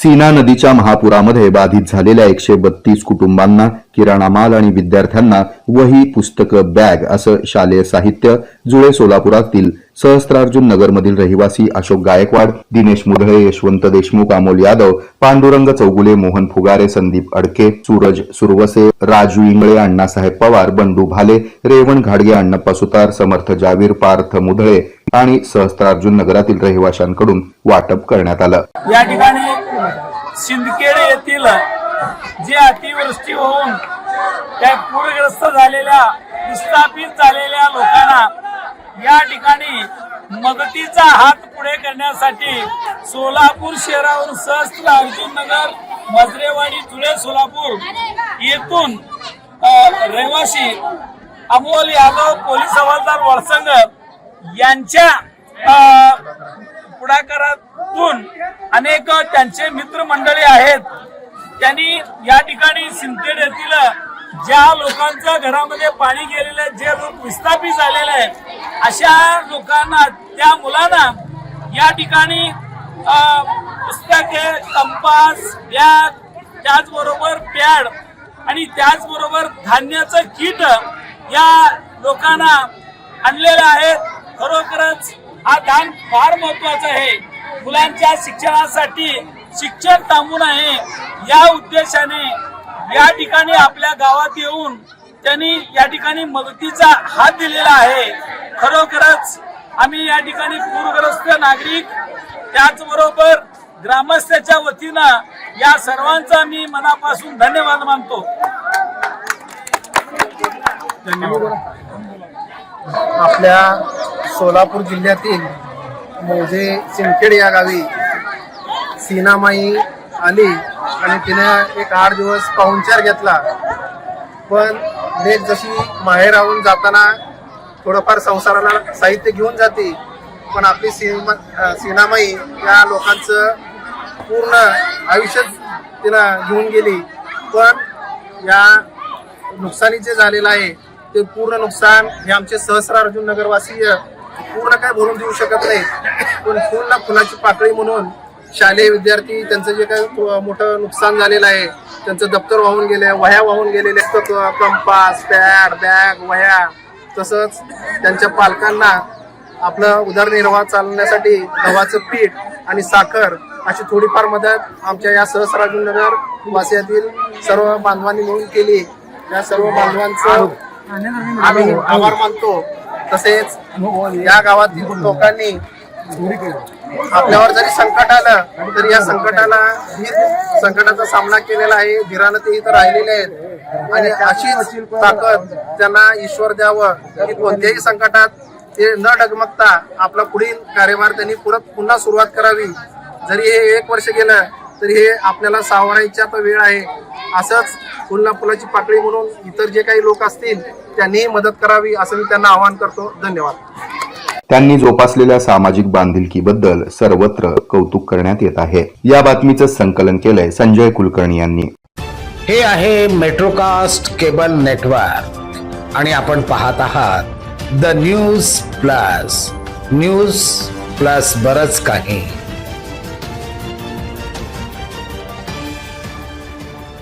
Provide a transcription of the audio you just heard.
सीना नदीच्या महापुरामध्ये बाधित झालेल्या एकशे बत्तीस कुटुंबांना किराणा माल आणि विद्यार्थ्यांना वही पुस्तकं बॅग असं शालेय साहित्य जुळे सोलापुरातील सहस्त्रार्जुन नगरमधील रहिवासी अशोक गायकवाड दिनेश मुधळे यशवंत देशमुख अमोल यादव पांडुरंग चौगुले मोहन फुगारे संदीप अडके सूरज सुरवसे राजू इंगळे अण्णासाहेब पवार बंडू भाले रेवण घाडगे अण्णप्पा सुतार समर्थ जावीर पार्थ मुधळे आणि सहस्त्रार्जुन नगरातील रहिवाशांकडून वाटप करण्यात आलं. या ठिकाणी सिंदखेड येथील जे अतिवृष्टी होऊन त्या पूरग्रस्त झालेल्या विस्थापित झालेल्या लोकांना या ठिकाणी मदतीचा हात पुढे करण्यासाठी सोलापूर शहरावरून सहस्त्र अर्जुन नगर मजरेवाडी धुळे सोलापूर येथून रहिवासी अमोल यादव पोलीस हवालदार वळसंग यांच्या पुढाकारातून अनेक त्यांचे मित्रमंडळी आहेत. त्यांनी या ठिकाणी सिंदखेड येथील ज्या लोकांच्या घरामध्ये पाणी गेलेलं आहे जे लोक विस्थापित झालेले आहे अशा लोकांना त्या मुलांना या ठिकाणी पुस्तके कंपास बॅग त्याचबरोबर पॅड आणि त्याचबरोबर धान्याचं किट या लोकांना आणलेलं आहे. खरोखरच हा दान फार महत्त्वाचा आहे. मुलांच्या शिक्षणासाठी शिक्षण थांबून आहे. या उद्देशाने या ठिकाणी आपल्या गावात येऊन त्यांनी या ठिकाणी मदतीचा हात दिलेला आहे. खरोखरच आम्ही या ठिकाणी पूरग्रस्त नागरिक त्याचबरोबर ग्रामस्थाच्या वतीनं या सर्वांचा मी मनापासून धन्यवाद मानतो. आपल्या सोलापूर जिल्ह्यातील मोझे सिंखेड या गावी सीनामाई आली आणि तिने एक आठ दिवस पाहुणचार घेतला. पण लेख जशी माहेर राहून जाताना थोडंफार संसाराला साहित्य घेऊन जाते पण आपली सीमा सीनामाई या लोकांचं पूर्ण आयुष्य तिनं घेऊन गेली. पण या नुकसानी जे झालेलं आहे ते पूर्ण नुकसान हे आमचे सहस्रार्जुन नगरवासीय पूर्ण काय भरून देऊ शकत नाही. पण फुल ना फुलाची पाकळी म्हणून शालेय विद्यार्थी त्यांचं जे थो- मोठं नुकसान झालेलं आहे त्यांचं दप्तर वाहून गेले वह्या वाहून गेलेले पुस्तकं, कंपास पॅड बॅग वह्या तसंच त्यांच्या पालकांना आपलं उदरनिर्वाह चालवण्यासाठी गव्हाचं पीठ आणि साखर अशी थोडीफार मदत आमच्या या सहस्रार्जुन नगर वासियातील सर्व बांधवांनी मिळून केली. या सर्व बांधवांचं आम्ही आभार मानतो. तसेच या गावातील लोकांनी आपल्यावर जरी संकट आलं तरी या संकटाला संकटाचा सामना केलेला आहे. धीरानं ते इथं राहिलेले आहेत. आणि अशीच ताकद त्यांना ईश्वर द्यावं की कोणत्याही संकटात ते न डगमगता आपला पुढील कार्यभार त्यांनी पुन्हा सुरुवात करावी. जरी हे एक वर्ष गेलं तरी हे आपल्याला सावरायची आता वेळ आहे. असंच फुलाची पाकळी म्हणून इतर जे काही लोक असतील त्यांनीही मदत करावी असं मी त्यांना आवाहन करतो. धन्यवाद. त्यांनी जोपासलेल्या सामाजिक बांधिलकीबद्दल सर्वत्र कौतुक करण्यात येत आहे. या बातमीचं संकलन केलंय संजय कुलकर्णी यांनी. हे आहे मेट्रोकास्ट केबल नेटवर्क आणि आपण पाहत आहात the news plus news plus बरच काही.